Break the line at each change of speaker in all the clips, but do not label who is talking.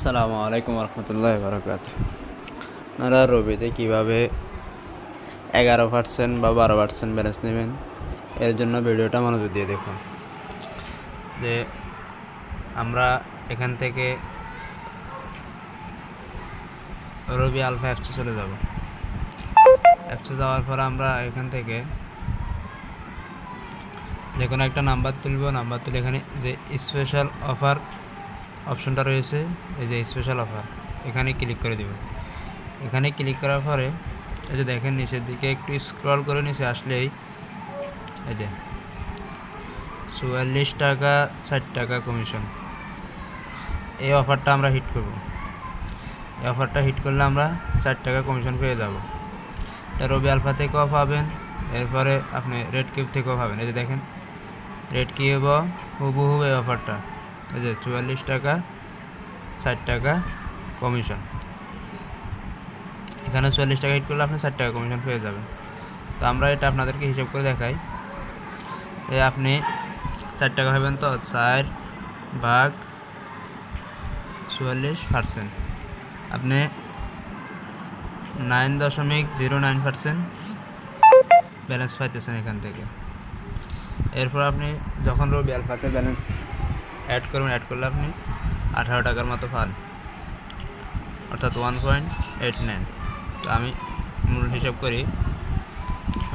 আসসালামু আলাইকুম রহমতুল্লাহ বরকাত আপনারা রবিতে কীভাবে এগারো পার্সেন্ট বা বারো পার্সেন্ট ব্যালেন্স নেবেন, এর জন্য ভিডিওটা মনোযোগ দিয়ে দেখুন। যে আমরা এখান থেকে রবি আলফা অ্যাপসে চলে যাব। অ্যাপসে যাওয়ার পর আমরা এখান থেকে যে কোনো একটা নাম্বার তুলব, নাম্বার তুলে এখানে যে স্পেশাল অফার অপশনটা রয়েছে, এই যে স্পেশাল অফার এখানে ক্লিক করে দেব। এখানে ক্লিক করার পরে, এই যে দেখেন নিচের দিকে একটু স্ক্রল করে নিচে আসলেই, এই যে চুয়াল্লিশ টাকা, ষাট টাকা কমিশন এই অফারটা আমরা হিট করব। এই অফারটা হিট করলে আমরা ষাট টাকা কমিশন পেয়ে যাব। এটা রবি আলফা থেকেও পাবেন, এরপরে আপনি রেড কিউব থেকেও পাবেন। এই যে দেখেন রেড কিউব হুবহু এই অফারটা যে চুয়াল্লিশ টাকা, ষাট টাকা কমিশন এখানে চুয়াল্লিশ টাকা হিট করলে আপনি ষাট টাকা কমিশন পেয়ে যাবেন। তো আমরা এটা আপনাদেরকে হিসাব করে দেখাই। এই আপনি চার টাকা হবেন তো চার ভাগ চুয়াল্লিশ পার্সেন্ট আপনি নাইন দশমিক জিরো নাইন পার্সেন্ট ব্যালেন্স পাইতেছেন এখান থেকে। এরপর আপনি যখন রবি আলফাতে ব্যালেন্স অ্যাড করবেন অ্যাড করলে আপনি আঠারো টাকার মতো পান। অর্থাৎ ওয়ান পয়েন্ট এইট নাইন তো আমি মূল হিসাব করি।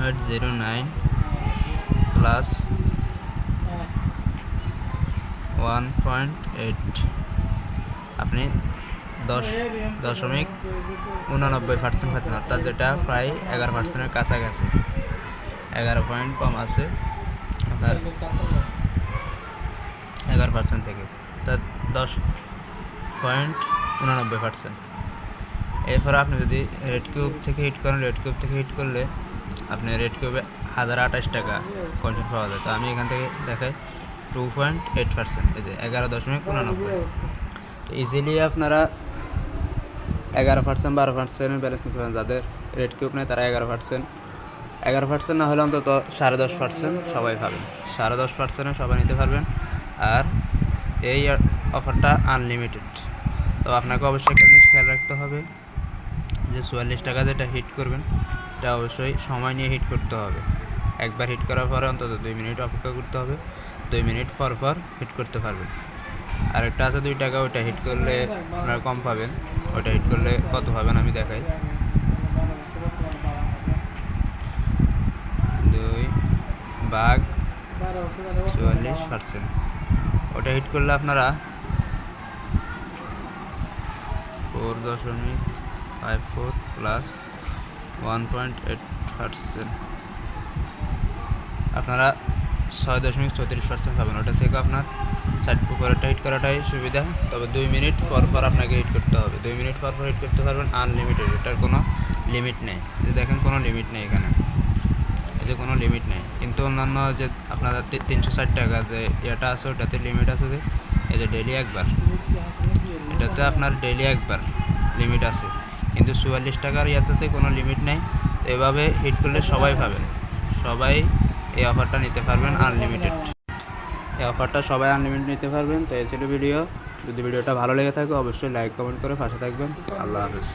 Eight zero nine plus one point eight আপনি দশ, দশমিক উননব্বই পার্সেন্ট পাচ্ছেন, অর্থাৎ যেটা প্রায় এগারো পার্সেন্টের কাছাকাছি। এগারো পয়েন্ট কম আছে। আপনার এগারো পার্সেন্ট থেকে। তা দশ পয়েন্ট উনানব্বই পার্সেন্ট এরপর আপনি যদি রেড কিউব থেকে হিট করেন রেড কিউব থেকে হিট করলে আপনি রেড কিউবে হাজার আঠাশ টাকা কনসেন্ট পাওয়া যায়। তো আমি এখান থেকে দেখাই টু পয়েন্ট এইট পার্সেন্ট এই যে এগারো দশমিক উননব্বই। ইজিলি আপনারা এগারো পার্সেন্ট বারো পার্সেন্টের ব্যালেন্স নিতে পারেন। যাদের রেড কিউব নেয় তারা এগারো পার্সেন্ট এগারো পার্সেন্ট না হলে অন্তত সাড়ে দশ পার্সেন্ট সবাই পাবেন। সাড়ে দশ পার্সেন্টে সবাই নিতে পারবেন। আর এই অফারটা আনলিমিটেড তো আপনাকে অবশ্যই একটা জিনিস খেয়াল রাখতে হবে, যে চুয়াল্লিশ টাকা যেটা হিট করবেন, এটা অবশ্যই সময় নিয়ে হিট করতে হবে। একবার হিট করার পরে অন্তত দুই মিনিট অপেক্ষা করতে হবে, দুই মিনিট পর পর হিট করতে পারবেন। আর একটা আছে দুই টাকা, ওইটা হিট করলে আপনারা কম পাবেন, ওইটা হিট করলে কত পাবেন আমি দেখাই। দুই, বাঘ, চুয়াল্লিশ পার্সেন্ট ওটা হিট করলে আপনারা ফোর দশমিক five four plus one point eight percent আপনারা ছয় দশমিক চৌত্রিশ পার্সেন্ট পাবেন। ওটা থেকে আপনার চার উপরেরটা হিট করাটাই সুবিধা। তবে দুই মিনিট পর পর আপনাকে হিট করতে হবে। দুই মিনিট পর পর হিট করতে পারবেন আনলিমিটেড এটার কোনো লিমিট নেই। দেখেন কোনো লিমিট নেই এখানে। যে কোনো লিমিট নেই। কিন্তু অন্যান্য যে আপনাদের তিনশো ষাট টাকা যে ইয়েটা আছে, ওটাতে লিমিট আছে যে, এই যে ডেলি একবার। এটাতে আপনার ডেলি একবার লিমিট আছে। কিন্তু চুয়াল্লিশ টাকার ইয়াতে কোনো লিমিট নেই। এভাবে হিট করলে সবাই পাবেন সবাই এই অফারটা নিতে পারবেন আনলিমিটেড এই অফারটা সবাই আনলিমিটেড নিতে পারবেন। তো এই ছিল ভিডিও যদি ভিডিওটা ভালো লেগে থাকে, অবশ্যই লাইক কমেন্ট করে পাশে থাকবেন। আল্লাহ হাফেজ।